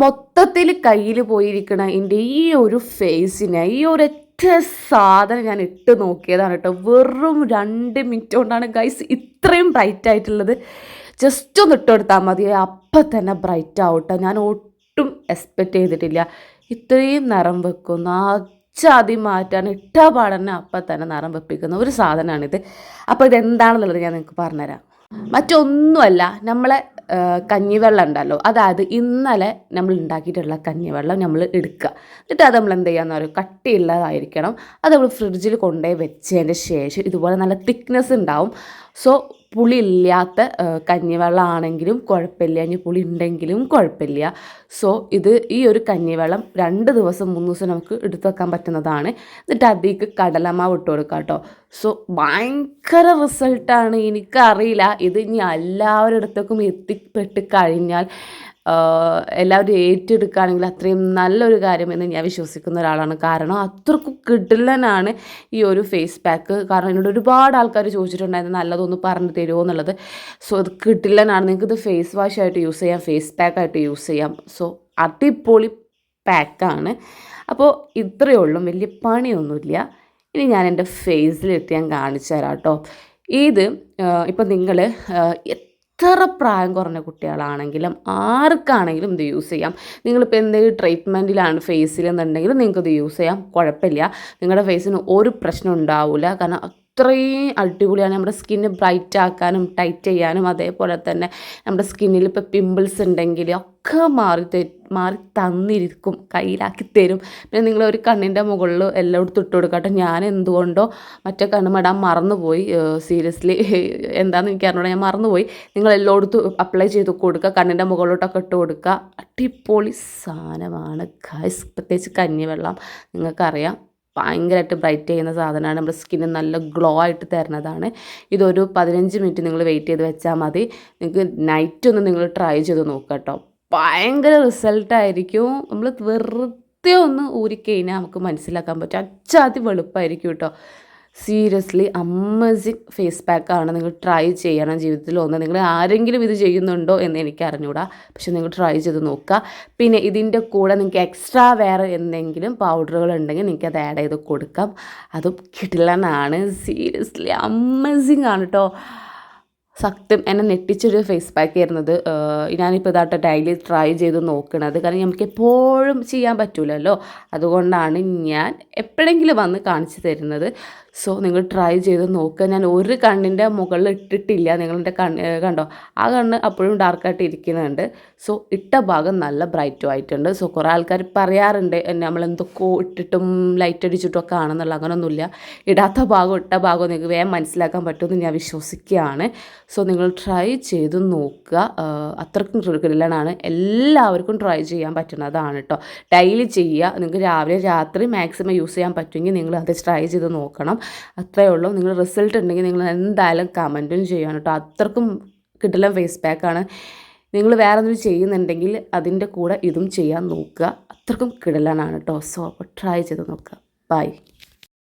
മൊത്തത്തിൽ കയ്യിൽ പോയിരിക്കണ എന്റെ ഈ ഒരു ഫേസിനെ ഈ ഒരൊറ്റ സാധനം ഞാൻ ഇട്ട് നോക്കിയതാണ് കേട്ടോ. വെറും രണ്ട് മിനിറ്റ് കൊണ്ടാണ് ഗൈസ് ഇത്രയും ബ്രൈറ്റ് ആയിട്ടുള്ളത്. ജസ്റ്റ് ഒന്ന് ഇട്ട് കൊടുത്താൽ മതി. അപ്പം തന്നെ ബ്രൈറ്റ് ആവട്ടെ. ഞാൻ ഒട്ടും എക്സ്പെക്റ്റ് ചെയ്തിട്ടില്ല. ഇത്രയും നിറം വെക്കുന്ന. അച്ചാതി മാറ്റാൻ ഇട്ട പാടന്നെ അപ്പം തന്നെ നിറം വെപ്പിക്കുന്ന ഒരു സാധനമാണിത് അപ്പോൾ ഇതെന്താണെന്നുള്ളത് ഞാൻ നിങ്ങൾക്ക് പറഞ്ഞുതരാം. മറ്റൊന്നുമല്ല നമ്മളെ കഞ്ഞിവെള്ളം ഉണ്ടല്ലോ. അതായത് ഇന്നലെ നമ്മൾ ഉണ്ടാക്കിയിട്ടുള്ള കഞ്ഞിവെള്ളം നമ്മൾ എടുക്കുക. എന്നിട്ട് അത് നമ്മൾ എന്ത് ചെയ്യാന്ന് പറയും? കട്ടിയുള്ളതായിരിക്കണം. അത് നമ്മൾ ഫ്രിഡ്ജിൽ കൊണ്ടുപോയി വെച്ചതിന്റെ ശേഷം ഇതുപോലെ നല്ല തിക്നെസ് ഉണ്ടാവും. സോ പുളി ഇല്ലാത്ത ആ, കഞ്ഞിവെള്ളം ആണെങ്കിലും കുഴപ്പമില്ല. ഇനി പുളി ഉണ്ടെങ്കിലും കുഴപ്പമില്ല. സോ ഇത് ഈ ഒരു കഞ്ഞിവെള്ളം രണ്ട് ദിവസം മൂന്ന് ദിവസം നമുക്ക് എടുത്തു വെക്കാൻ പറ്റുന്നതാണ്. എന്നിട്ട് അതിലേക്ക് കടലമാവ് ഇട്ട് കൊടുക്കാം കേട്ടോ. സോ ഭയങ്കര റിസൾട്ടാണ്. എനിക്കറിയില്ല. ഇത് ഇനി എല്ലാവരുടെ അടുത്തേക്കും എത്തിപ്പെട്ട് കഴിഞ്ഞാൽ എല്ലാവരും ഏറ്റെടുക്കുകയാണെങ്കിൽ അത്രയും നല്ലൊരു കാര്യമെന്ന് ഞാൻ വിശ്വസിക്കുന്ന ഒരാളാണ്. കാരണം അത്രക്കും കിടിലനാണ് ഈ ഒരു ഫേസ് പാക്ക് കാരണം എന്നോട് ഒരുപാട് ആൾക്കാർ ചോദിച്ചിട്ടുണ്ടായിരുന്നു നല്ലതൊന്ന് പറഞ്ഞു തരുമോ എന്നുള്ളത്. സോ അത് കിടിലനാണ്. നിങ്ങൾക്കിത് ഫേസ് വാഷ് ആയിട്ട് യൂസ് ചെയ്യാം ഫേസ് പാക്കായിട്ട് യൂസ് ചെയ്യാം. സോ അടിപൊളി പാക്കാണ് അപ്പോൾ ഇത്രയേ ഉള്ളൂ. വലിയ പണിയൊന്നുമില്ല. ഇനി ഞാൻ എന്റെ ഫേസിലിട്ട് ഞാൻ കാണിച്ചു തരാം കേട്ടോ. ഇത് ഇപ്പം നിങ്ങൾ എത്ര പ്രായം കുറഞ്ഞ കുട്ടികളാണെങ്കിലും ആർക്കാണെങ്കിലും ഇത് യൂസ് ചെയ്യാം. നിങ്ങളിപ്പോൾ എന്തെങ്കിലും ട്രീറ്റ്മെന്റിലാണ് ഫേസിൽ എന്നുണ്ടെങ്കിൽ നിങ്ങൾക്ക് ഇത് യൂസ് ചെയ്യാം. കുഴപ്പമില്ല. നിങ്ങളുടെ ഫേസിന് ഒരു പ്രശ്നം ഉണ്ടാവില്ല കാരണം അത്രയും അടിപൊളിയാണ്. നമ്മുടെ സ്കിന്ന് ബ്രൈറ്റ് ആക്കാനും ടൈറ്റ് ചെയ്യാനും അതേപോലെ തന്നെ നമ്മുടെ സ്കിന്നിൽ ഇപ്പോൾ പിമ്പിൾസ് ഉണ്ടെങ്കിൽ ഒക്കെ മാറി മാറി തന്നിരിക്കും കയ്യിലാക്കി തരും. പിന്നെ നിങ്ങൾ ഒരു കണ്ണിന്റെ മുകളിൽ എല്ലായിടത്തും ഇട്ട് കൊടുക്കട്ടെ. ഞാൻ എന്തുകൊണ്ടോ മറ്റേ കണ്ണ് മടാൻ മറന്നുപോയി. സീരിയസ്ലി എന്താണെന്ന് എനിക്ക് അറിഞ്ഞൂടാ. ഞാൻ മറന്നുപോയി. നിങ്ങൾ എല്ലായിടത്തും അപ്ലൈ ചെയ്ത് കൊടുക്കുക. കണ്ണിന്റെ മുകളിലോട്ടൊക്കെ ഇട്ട് കൊടുക്കുക. അടിപൊളി സാധനമാണ്. കായ് പ്രത്യേകിച്ച് കഞ്ഞിവെള്ളം നിങ്ങൾക്കറിയാം. ഭയങ്കരമായിട്ട് ബ്രൈറ്റ് ചെയ്യുന്ന സാധനമാണ്. നമ്മുടെ സ്കിന്ന് നല്ല ഗ്ലോ ആയിട്ട് തരുന്നതാണ്. ഇതൊരു പതിനഞ്ച് മിനിറ്റ് നിങ്ങൾ വെയിറ്റ് ചെയ്ത് വെച്ചാൽ മതി. നിങ്ങൾക്ക് നൈറ്റ് ഒന്ന് നിങ്ങൾ ട്രൈ ചെയ്ത് നോക്കുക കേട്ടോ. ഭയങ്കര റിസൾട്ടായിരിക്കും നമ്മൾ വെറുതെ ഒന്ന് ഊരിക്കഴിഞ്ഞാൽ നമുക്ക് മനസ്സിലാക്കാൻ പറ്റും. അച്ചാതി വെളുപ്പായിരിക്കും കേട്ടോ. സീരിയസ്ലി അമേസിങ് ഫേസ് പാക്കാണ് നിങ്ങൾ ട്രൈ ചെയ്യണം ജീവിതത്തിൽ ഒന്ന്. നിങ്ങൾ ആരെങ്കിലും ഇത് ചെയ്യുന്നുണ്ടോ എന്ന് എനിക്ക് അറിഞ്ഞൂടാ. പക്ഷെ നിങ്ങൾ ട്രൈ ചെയ്ത് നോക്കുക. പിന്നെ ഇതിന്റെ കൂടെ നിങ്ങൾക്ക് എക്സ്ട്രാ വേറെ എന്തെങ്കിലും പൗഡറുകൾ ഉണ്ടെങ്കിൽ നിങ്ങൾക്ക് അത് ആഡ് ചെയ്ത് കൊടുക്കാം. അതും കിടിലനാണ്. സീരിയസ്ലി അമേസിങ് ആണ് കേട്ടോ സത്യം എന്നെ നെട്ടിച്ചൊരു ഫേസ് പാക്ക് ആയിരുന്നത്. ഞാനിപ്പോൾ ഇതായിട്ട് ഡെയിലി ട്രൈ ചെയ്ത് നോക്കണത്. കാരണം നമുക്ക് എപ്പോഴും ചെയ്യാൻ പറ്റൂലല്ലോ. അതുകൊണ്ടാണ് ഞാൻ എപ്പോഴെങ്കിലും വന്ന് കാണിച്ചു തരുന്നത്. സോ നിങ്ങൾ ട്രൈ ചെയ്ത് നോക്കുക ഞാൻ ഒരു കണ്ണിന്റെ മുകളിൽ ഇട്ടിട്ടില്ല. നിങ്ങളുടെ കണ്ണ് കണ്ടോ? ആ കണ്ണ് അപ്പോഴും ഡാർക്കായിട്ട് ഇരിക്കുന്നുണ്ട്. സോ ഇട്ട ഭാഗം നല്ല ബ്രൈറ്റും ആയിട്ടുണ്ട്. സോ കുറേ ആൾക്കാർ പറയാറുണ്ട് നമ്മൾ എന്തൊക്കെയോ ഇട്ടിട്ടും ലൈറ്റ് അടിച്ചിട്ടും ഒക്കെ ആണെന്നുള്ള അങ്ങനെയൊന്നുമില്ല ഇടാത്ത ഭാഗം ഇട്ട ഭാഗം നിങ്ങൾക്ക് വേഗം മനസ്സിലാക്കാൻ പറ്റുമെന്ന് ഞാൻ വിശ്വസിക്കുകയാണ്. സോ നിങ്ങൾ ട്രൈ ചെയ്ത് നോക്കുക. അത്രക്കും കിടലാണ് എല്ലാവർക്കും ട്രൈ ചെയ്യാൻ പറ്റുന്നതാണ് കേട്ടോ ഡെയിലി ചെയ്യുക. നിങ്ങൾക്ക് രാവിലെ രാത്രി മാക്സിമം യൂസ് ചെയ്യാൻ പറ്റുമെങ്കിൽ നിങ്ങൾ അത് ട്രൈ ചെയ്ത് നോക്കണം. അത്രയേ ഉള്ളൂ. നിങ്ങൾ റിസൾട്ട് ഉണ്ടെങ്കിൽ നിങ്ങൾ എന്തായാലും കമന്റും ചെയ്യണം കേട്ടോ അത്രക്കും കിട്ടില്ല ഫേസ് പാക്കാണ് നിങ്ങൾ വേറെ എന്തെങ്കിലും ചെയ്യുന്നുണ്ടെങ്കിൽ അതിന്റെ കൂടെ ഇതും ചെയ്യാൻ നോക്കുക. അത്രക്കും കിടലാണ് കേട്ടോ സോ അപ്പോൾ ട്രൈ ചെയ്ത് നോക്കുക. ബൈ